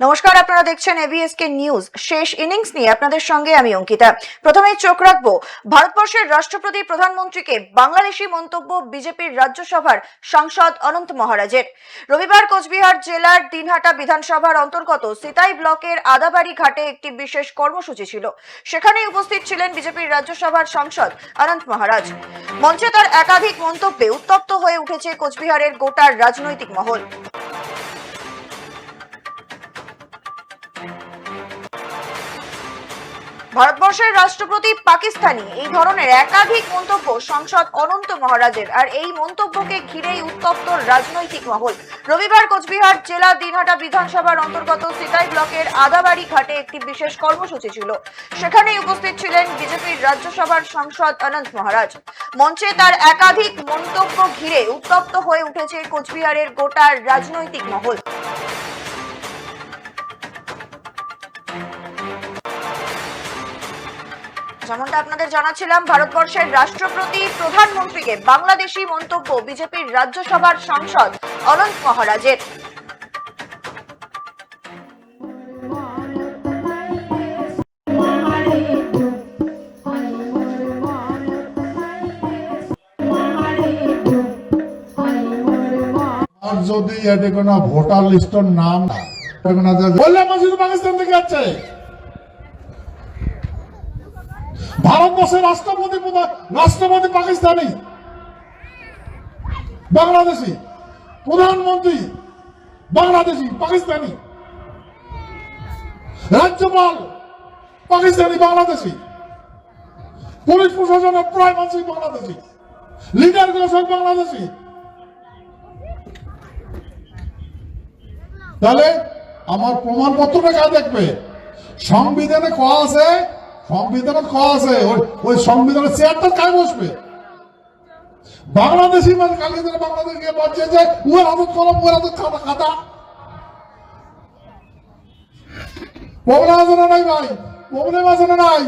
নমস্কার, আপনারা দেখছেন এবিএসকে নিউজ শেষ ইনিংস নিয়ে আপনাদের সঙ্গে আমি অঙ্কিতা। প্রথমেই চোখ রাখব, ভারতবর্ষের রাষ্ট্রপতি প্রধানমন্ত্রীকে বাংলাদেশি মন্তব্য বিজেপির রাজ্যসভার সাংসদ অনন্ত মহারাজের। রবিবার কোচবিহার জেলার দিনহাটা বিধানসভার অন্তর্গত সিতাই ব্লকের আদাবাড়ি ঘাটে একটি বিশেষ কর্মসূচি ছিল। সেখানে উপস্থিত ছিলেন বিজেপির রাজ্যসভার সাংসদ অনন্ত মহারাজ। মঞ্চে তার একাধিক মন্তব্যে উত্তপ্ত হয়ে উঠেছে কোচবিহারের গোটার রাজনৈতিক মহল। ভারতবর্ষের রাষ্ট্রপতি পাকিস্তানি এই ধরনের একাধিক মন্তব্য সংসদ অনন্ত মহারাজের, আর এই মন্তব্যকে ঘিরেই উত্তপ্ত রাজনৈতিক মহল। রবিবার কোচবিহার জেলা দিনহাটা বিধানসভার অন্তর্গত সিতাই ব্লকের আদাবাড়ি ঘাটে একটি বিশেষ কর্মসূচি ছিল। সেখানেই উপস্থিত ছিলেন বিজেপির রাজ্যসভার সাংসদ অনন্ত মহারাজ। মঞ্চে তার একাধিক মন্তব্য ঘিরে উত্তপ্ত হয়ে উঠেছে কোচবিহারের গোটা রাজনৈতিক মহল। যেমনটা আপনাদের জানাচ্ছিলাম ভারতবর্ষের রাষ্ট্রপতি প্রধানমন্ত্রীকে বাংলাদেশি মন্তব্য বিজেপির রাজ্যসভার সাংসদ অনন্ত মহারাজের। যদি এটি কোন ভোটার লিস্টের নাম না, বললে মসজিদ পাকিস্তান থেকে যাচ্ছে। ভারতবর্ষের রাষ্ট্রপতি রাষ্ট্রপতি পাকিস্তানি, বাংলাদেশি, প্রধানমন্ত্রী, বাংলাদেশি, পাকিস্তানি, রাজ্যপাল, পাকিস্তানি, বাংলাদেশি, পুলিশ প্রশাসনের প্রায় মানুষই বাংলাদেশি, লিডার সব বাংলাদেশি। তাহলে আমার প্রমাণপত্রটা কাজ দেখবে? সংবিধানে ক আছে সংবিধানে খ আছে, ওই ওই সংবিধানের চেয়ারটা কায় বসবে? বাংলাদেশি মানে কালকে যারা বাংলাদেশ গিয়ে বলছে যে উয়ার হাতে কলম উয়ার হাতে খাতা খাতা। প্রবলেম আছে না নাই ভাই? প্রবলেম আছে না নাই?